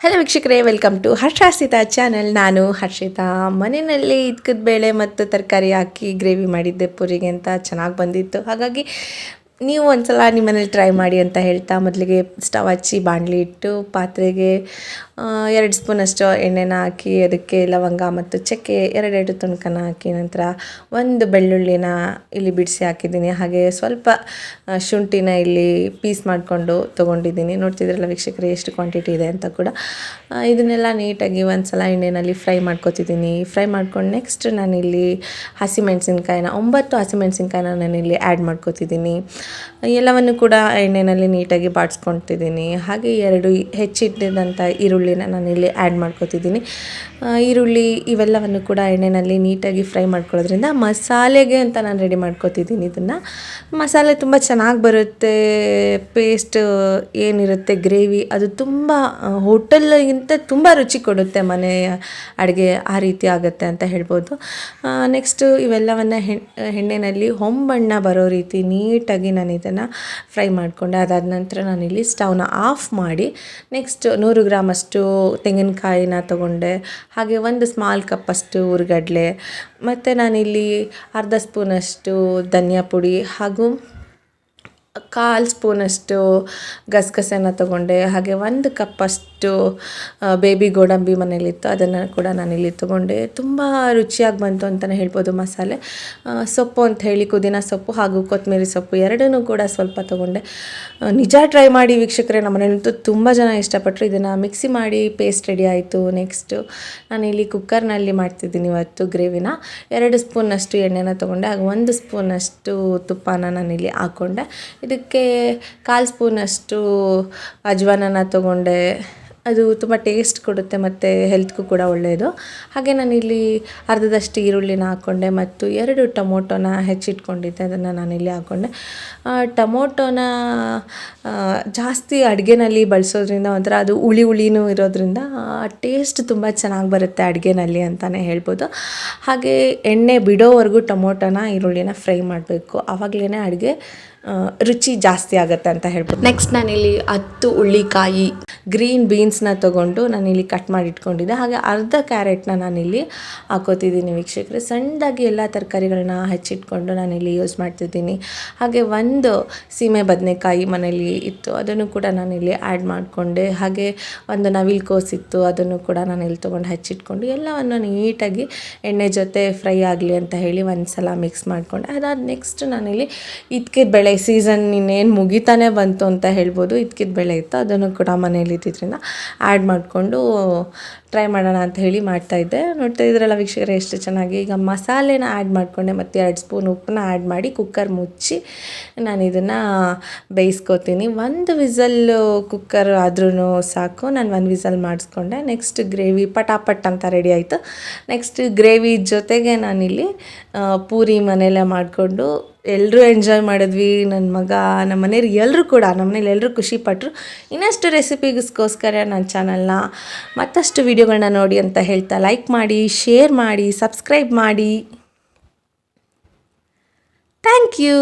Hello ವೀಕ್ಷಕರೇ. Welcome to ಹರ್ಷಾಸಿತಾ channel ನಾನು ಹರ್ಷಿತಾ. ಮನೆಯಲ್ಲಿ ಇದ್ಕದ ಬೇಳೆ ಮತ್ತು ತರಕಾರಿ ಹಾಕಿ ಗ್ರೇವಿ ಮಾಡಿದ್ದೆ ಪೂರಿಗೆ ಅಂತ ಚೆನ್ನಾಗಿ ಬಂದಿತ್ತು. ಹಾಗಾಗಿ ನೀವು ಒಂದ್ಸಲ ನಿಮ್ಮ ಮನೇಲಿ ಟ್ರೈ ಮಾಡಿ ಅಂತ ಹೇಳ್ತಾ ಮೊದಲಿಗೆ ಸ್ಟವ್ ಹಚ್ಚಿ ಬಾಣಲಿ ಇಟ್ಟು ಪಾತ್ರೆಗೆ ಎರಡು ಸ್ಪೂನಷ್ಟು ಎಣ್ಣೆನ ಹಾಕಿ ಅದಕ್ಕೆ ಲವಂಗ ಮತ್ತು ಚಕ್ಕೆ ಎರಡೆರಡು ತುಣಕನ ಹಾಕಿ ನಂತರ ಒಂದು ಬೆಳ್ಳುಳ್ಳಿನ ಇಲ್ಲಿ ಬಿಡಿಸಿ ಹಾಕಿದ್ದೀನಿ. ಹಾಗೆ ಸ್ವಲ್ಪ ಶುಂಠಿನ ಇಲ್ಲಿ ಪೀಸ್ ಮಾಡಿಕೊಂಡು ತೊಗೊಂಡಿದ್ದೀನಿ. ನೋಡ್ತಿದ್ರಲ್ಲ ವೀಕ್ಷಕರು ಎಷ್ಟು ಕ್ವಾಂಟಿಟಿ ಇದೆ ಅಂತ ಕೂಡ. ಇದನ್ನೆಲ್ಲ ನೀಟಾಗಿ ಒಂದು ಸಲ ಎಣ್ಣೆಯಲ್ಲಿ ಫ್ರೈ ಮಾಡ್ಕೊತಿದ್ದೀನಿ. ಫ್ರೈ ಮಾಡ್ಕೊಂಡು ನೆಕ್ಸ್ಟ್ ನಾನಿಲ್ಲಿ ಹಸಿಮೆಣಸಿನ್ಕಾಯಿನ ಒಂಬತ್ತು ಹಸಿಮೆಣಸಿನ್ಕಾಯಿನ ನಾನಿಲ್ಲಿ ಆ್ಯಡ್ ಮಾಡ್ಕೊತಿದ್ದೀನಿ. ಎಲ್ಲವನ್ನು ಕೂಡ ಎಣ್ಣೆಯಲ್ಲಿ ನೀಟಾಗಿ ಬಾಡಿಸ್ಕೊತಿದ್ದೀನಿ ಹಾಗೆ ಎರಡು ಹೆಚ್ಚಿಟ್ಟಿದಂಥ ಈರುಳ್ಳಿನ ನಾನಿಲ್ಲಿ ಆ್ಯಡ್ ಮಾಡ್ಕೊತಿದ್ದೀನಿ. ಈರುಳ್ಳಿ ಇವೆಲ್ಲವನ್ನು ಕೂಡ ಎಣ್ಣೆಯಲ್ಲಿ ನೀಟಾಗಿ ಫ್ರೈ ಮಾಡ್ಕೊಳ್ಳೋದ್ರಿಂದ ಮಸಾಲೆಗೆ ಅಂತ ನಾನು ರೆಡಿ ಮಾಡ್ಕೋತಿದ್ದೀನಿ ಇದನ್ನು. ಮಸಾಲೆ ತುಂಬ ಚೆನ್ನಾಗಿ ಬರುತ್ತೆ ಪೇಸ್ಟ್ ಏನಿರುತ್ತೆ ಗ್ರೇವಿ ಅದು ತುಂಬ ಹೋಟೆಲ್ಗಿಂತ ತುಂಬ ರುಚಿ ಕೊಡುತ್ತೆ ಮನೆಯ ಅಡುಗೆ ಆ ರೀತಿ ಆಗುತ್ತೆ ಅಂತ ಹೇಳ್ಬೋದು. ನೆಕ್ಸ್ಟು ಇವೆಲ್ಲವನ್ನು ಎಣ್ಣೆಯಲ್ಲಿ ಹೊಂಬಣ್ಣ ಬರೋ ರೀತಿ ನೀಟಾಗಿ ನಾನು ಇದನ್ನು ಫ್ರೈ ಮಾಡಿಕೊಂಡೆ. ಅದಾದ ನಂತರ ಇಲ್ಲಿ ಸ್ಟವ್ನ ಆಫ್ ಮಾಡಿ ನೆಕ್ಸ್ಟ್ ನೂರು ಗ್ರಾಮಷ್ಟು ತೆಂಗಿನಕಾಯಿನ ತೊಗೊಂಡೆ. ಹಾಗೆ ಒಂದು ಸ್ಮಾಲ್ ಕಪ್ಪಷ್ಟು ಉರ್ಗಡ್ಲೆ. ಮತ್ತು ನಾನಿಲ್ಲಿ ಅರ್ಧ ಸ್ಪೂನಷ್ಟು ಧನಿಯಾ ಪುಡಿ ಹಾಗೂ ಕಾಲು ಸ್ಪೂನಷ್ಟು ಗಸಗಸೆನ ತೊಗೊಂಡೆ. ಹಾಗೆ ಒಂದು ಕಪ್ಪಷ್ಟು ಬೇಬಿ ಗೋಡಂಬಿ ಮನೇಲಿತ್ತು, ಅದನ್ನು ಕೂಡ ನಾನಿಲ್ಲಿ ತೊಗೊಂಡೆ. ತುಂಬ ರುಚಿಯಾಗಿ ಬಂತು ಅಂತಲೇ ಹೇಳ್ಬೋದು ಮಸಾಲೆ. ಸೊಪ್ಪು ಅಂತ ಹೇಳಿ, ಪುದೀನ ಸೊಪ್ಪು ಹಾಗೂ ಕೊತ್ತಂಬರಿ ಸೊಪ್ಪು ಎರಡನ್ನೂ ಕೂಡ ಸ್ವಲ್ಪ ತೊಗೊಂಡೆ. ನಿಜ ಟ್ರೈ ಮಾಡಿ ವೀಕ್ಷಕರೇ, ನಮ್ಮ ಮನೇಲಂತೂ ತುಂಬ ಜನ ಇಷ್ಟಪಟ್ಟರು ಇದನ್ನು ಮಿಕ್ಸಿ ಮಾಡಿ ಪೇಸ್ಟ್ ರೆಡಿ ಆಯಿತು. ನೆಕ್ಸ್ಟು ನಾನಿಲ್ಲಿ ಕುಕ್ಕರ್ನಲ್ಲಿ ಮಾಡ್ತಿದ್ದೀನಿ ಇವತ್ತು ಗ್ರೇವಿನ. ಎರಡು ಸ್ಪೂನಷ್ಟು ಎಣ್ಣೆನ ತೊಗೊಂಡೆ. ಹಾಗೆ ಒಂದು ಸ್ಪೂನಷ್ಟು ತುಪ್ಪನ ನಾನು ನಾನಿಲ್ಲಿ ಹಾಕ್ಕೊಂಡೆ ಇದಕ್ಕೆ ಕಾಲು ಸ್ಪೂನಷ್ಟು ಅಜ್ವಾನನ ತೊಗೊಂಡೆ. ಅದು ತುಂಬ ಟೇಸ್ಟ್ ಕೊಡುತ್ತೆ ಮತ್ತು ಹೆಲ್ತ್ಗೂ ಕೂಡ ಒಳ್ಳೆಯದು ಹಾಗೆ ನಾನಿಲ್ಲಿ ಅರ್ಧದಷ್ಟು ಈರುಳ್ಳಿನ ಹಾಕ್ಕೊಂಡೆ ಮತ್ತು ಎರಡು ಟೊಮೊಟೊನ ಹೆಚ್ಚಿಟ್ಕೊಂಡಿದ್ದೆ, ಅದನ್ನು ನಾನಿಲ್ಲಿ ಹಾಕ್ಕೊಂಡೆ ಟೊಮೊಟೊನ ಜಾಸ್ತಿ ಅಡುಗೆನಲ್ಲಿ ಬಳಸೋದ್ರಿಂದ ಒಂಥರ ಅದು ಹುಳಿ ಹುಳಿನೂ ಇರೋದ್ರಿಂದ ಟೇಸ್ಟ್ ತುಂಬ ಚೆನ್ನಾಗಿ ಬರುತ್ತೆ ಅಡುಗೆನಲ್ಲಿ ಅಂತಲೇ ಹೇಳ್ಬೋದು. ಹಾಗೆ ಎಣ್ಣೆ ಬಿಡೋವರೆಗೂ ಟೊಮೊಟೊನ, ಈರುಳ್ಳಿನ ಫ್ರೈ ಮಾಡಬೇಕು. ಆವಾಗಲೇ ಅಡುಗೆ ರುಚಿ ಜಾಸ್ತಿ ಆಗುತ್ತೆ ಅಂತ ಹೇಳ್ಬೋದು. ನೆಕ್ಸ್ಟ್ ನಾನಿಲ್ಲಿ ಹತ್ತು ಉಳ್ಳಿಕಾಯಿ ಗ್ರೀನ್ ಬೀನ್ಸ್ನ ತೊಗೊಂಡು ನಾನಿಲ್ಲಿ ಕಟ್ ಮಾಡಿ ಇಟ್ಕೊಂಡಿದ್ದೆ ಹಾಗೆ ಅರ್ಧ ಕ್ಯಾರೆಟ್ನ ನಾನಿಲ್ಲಿ ಹಾಕೋತಿದ್ದೀನಿ ವೀಕ್ಷಕರೇ. ಸಣ್ಣದಾಗಿ ಎಲ್ಲ ತರಕಾರಿಗಳನ್ನ ಹೆಚ್ಚಿಟ್ಕೊಂಡು ನಾನಿಲ್ಲಿ ಯೂಸ್ ಮಾಡ್ತಿದ್ದೀನಿ. ಹಾಗೆ ಒಂದು ಸೀಮೆ ಬದನೆಕಾಯಿ ಮನೇಲಿ ಇತ್ತು. ಅದನ್ನು ಕೂಡ ನಾನಿಲ್ಲಿ ಆ್ಯಡ್ ಮಾಡಿಕೊಂಡೆ. ಹಾಗೆ ಒಂದು ನವಿಲು ಕೋಸಿತ್ತು ಅದನ್ನು ಕೂಡ ನಾನಿಲ್ಲಿ ತೊಗೊಂಡು ಹೆಚ್ಚಿಟ್ಕೊಂಡು ಎಲ್ಲವನ್ನು ನೀಟಾಗಿ ಎಣ್ಣೆ ಜೊತೆ ಫ್ರೈ ಆಗಲಿ ಅಂತ ಹೇಳಿ ಒಂದು ಸಲ ಮಿಕ್ಸ್ ಮಾಡಿಕೊಂಡೆ. ಅದಾದ ನೆಕ್ಸ್ಟ್ ನಾನಿಲ್ಲಿ ಇದ್ಕಿದ ಬೆಳೆ ಸೀಸನ್ ಇನ್ನೇನು ಮುಗಿತಾನೆ ಬಂತು ಅಂತ ಹೇಳ್ಬೋದು. ಇದ್ಕಿದ ಬೆಳೆ ಇತ್ತು. ಅದನ್ನು ಕೂಡ ಮನೇಲಿ ಇದ್ದಿದ್ದರಿಂದ ಆ್ಯಡ್ ಮಾಡಿಕೊಂಡು ಟ್ರೈ ಮಾಡೋಣ ಅಂತ ಹೇಳಿ ಮಾಡ್ತಾಯಿದ್ದೆ ನೋಡ್ತಾ ಇದ್ರಲ್ಲ ವೀಕ್ಷಕರೇ, ಎಷ್ಟು ಚೆನ್ನಾಗಿ. ಈಗ ಮಸಾಲೆನ ಆ್ಯಡ್ ಮಾಡಿಕೊಂಡೆ. ಮತ್ತು ಎರಡು ಸ್ಪೂನ್ ಉಪ್ಪನ್ನ ಆ್ಯಡ್ ಮಾಡಿ ಕುಕ್ಕರ್ ಮುಚ್ಚಿ ನಾನು ಇದನ್ನು ಬೇಯಿಸ್ಕೊತೀನಿ. ಒಂದು ವಿಸಲ್ಲು ಕುಕ್ಕರ್ ಆದ್ರೂ ಸಾಕು. ನಾನು ಒಂದು ವಿಸಲ್ ಮಾಡಿಸ್ಕೊಂಡೆ. ನೆಕ್ಸ್ಟ್ ಗ್ರೇವಿ ಪಟಾಪಟ್ ಅಂತ ರೆಡಿ ಆಯಿತು. ನೆಕ್ಸ್ಟ್ ಗ್ರೇವಿ ಜೊತೆಗೆ ನಾನಿಲ್ಲಿ ಪೂರಿ ಮನೆಯಲ್ಲೇ ಮಾಡಿಕೊಂಡು ಎಲ್ಲರೂ ಎಂಜಾಯ್ ಮಾಡಿದ್ವಿ. ನನ್ನ ಮಗ ನಮ್ಮ ಮನೆಯವ್ರು ಎಲ್ಲರೂ ಕೂಡ ನಮ್ಮ ಮನೇಲಿ ಎಲ್ಲರೂ ಖುಷಿಪಟ್ಟರು ಇನ್ನಷ್ಟು ರೆಸಿಪಿಗೋಸ್ಕರ ನನ್ನ ಚಾನಲ್ನ ಮತ್ತಷ್ಟು ವೀಡಿಯೋಗಳನ್ನ ನೋಡಿ ಅಂತ ಹೇಳ್ತಾ ಲೈಕ್ ಮಾಡಿ ಶೇರ್ ಮಾಡಿ ಸಬ್ಸ್ಕ್ರೈಬ್ ಮಾಡಿ. Thank you